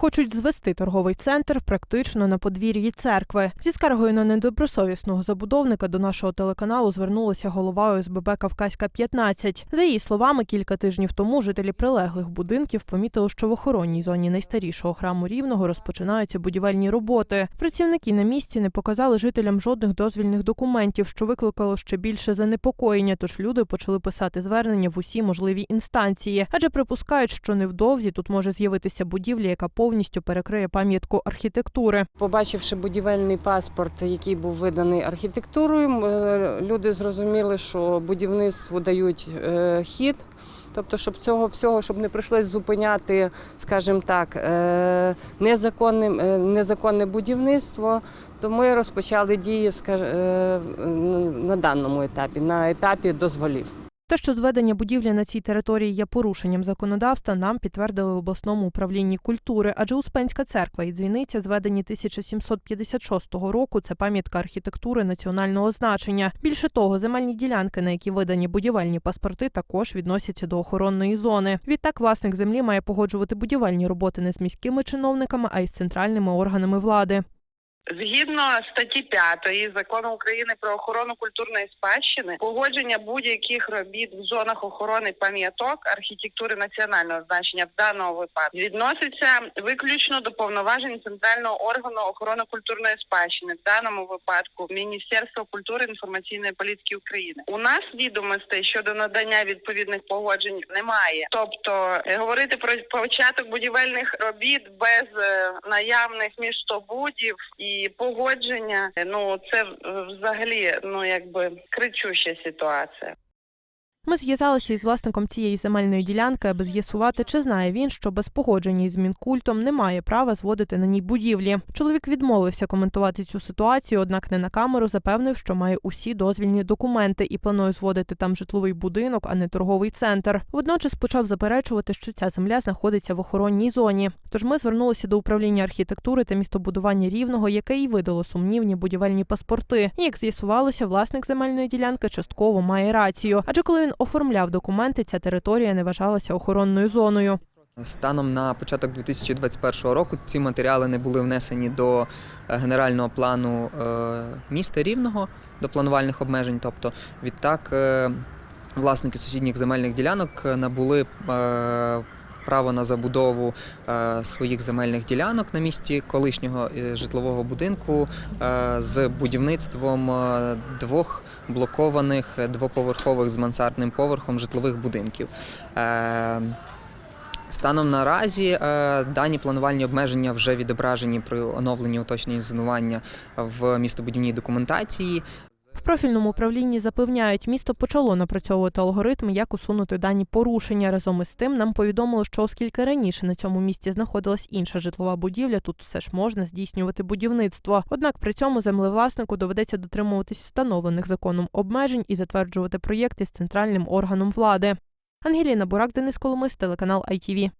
Хочуть звести торговий центр практично на подвір'ї церкви. Зі скаргою на недобросовісного забудовника до нашого телеканалу звернулася голова ОСББ Кавказька 15. За її словами, кілька тижнів тому жителі прилеглих будинків помітили, що в охоронній зоні найстарішого храму рівного розпочинаються будівельні роботи. Працівники на місці не показали жителям жодних дозвільних документів, що викликало ще більше занепокоєння. Тож люди почали писати звернення в усі можливі інстанції, адже припускають, що невдовзі тут може з'явитися будівля, яка повністю перекриє пам'ятку архітектури. Побачивши будівельний паспорт, який був виданий архітектурою, е, люди зрозуміли, що будівництву дають е, хід. Тобто, щоб цього всього, щоб не прийшлось зупиняти, скажімо так, е, незаконним, е, незаконне будівництво, то ми розпочали дії на даному етапі, на етапі дозволів. Те, що зведення будівлі на цій території є порушенням законодавства, нам підтвердили в обласному управлінні культури, адже Успенська церква і дзвіниця, зведені 1756 року, це пам'ятка архітектури національного значення. Більше того, земельні ділянки, на які видані будівельні паспорти, також відносяться до охоронної зони. Відтак, власник землі має погоджувати будівельні роботи не з міськими чиновниками, а й з центральними органами влади. Згідно статті 5 закону України про охорону культурної спадщини, погодження будь-яких робіт в зонах охорони пам'яток архітектури національного значення в даному випадку відноситься виключно до повноважень центрального органу охорони культурної спадщини, в даному випадку Міністерства культури інформаційної політики України. У нас відомостей щодо надання відповідних погоджень немає. Тобто е, говорити про початок будівельних робіт без е, наявних містобудів і погодження. Ну це взагалі ну якби кричуща ситуація. Ми зв'язалися із власником цієї земельної ділянки, аби з'ясувати, чи знає він, що без погодження із Мінкультом немає права зводити на ній будівлі. Чоловік відмовився коментувати цю ситуацію, однак не на камеру запевнив, що має усі дозвільні документи і планує зводити там житловий будинок, а не торговий центр. Водночас почав заперечувати, що ця земля знаходиться в охоронній зоні. Тож ми звернулися до управління архітектури та містобудування рівного, яке й видало сумнівні будівельні паспорти. І як з'ясувалося, власник земельної ділянки частково має рацію, адже коли він оформляв документи, ця територія не вважалася охоронною зоною. Станом на початок 2021 року ці матеріали не були внесені до е, генерального плану е, міста Рівного, до планувальних обмежень. Тобто, відтак, е, власники сусідніх земельних ділянок набули право на забудову своїх земельних ділянок на місці колишнього житлового будинку з будівництвом двох блокованих двоповерхових з мансардним поверхом житлових будинків. Е, Станом наразі е, дані планувальні обмеження вже відображені при оновленні уточнення зонування в містобудівній документації. В профільному управлінні запевняють, місто почало напрацьовувати алгоритми, як усунути дані порушення. Разом із тим нам повідомили, що оскільки раніше на цьому місці знаходилась інша житлова будівля, тут все ж можна здійснювати будівництво. Однак при цьому землевласнику доведеться дотримуватись встановлених законом обмежень і затверджувати проєкти з центральним органом влади. Ангеліна Бурак, Денис Коломис, телеканал ITV.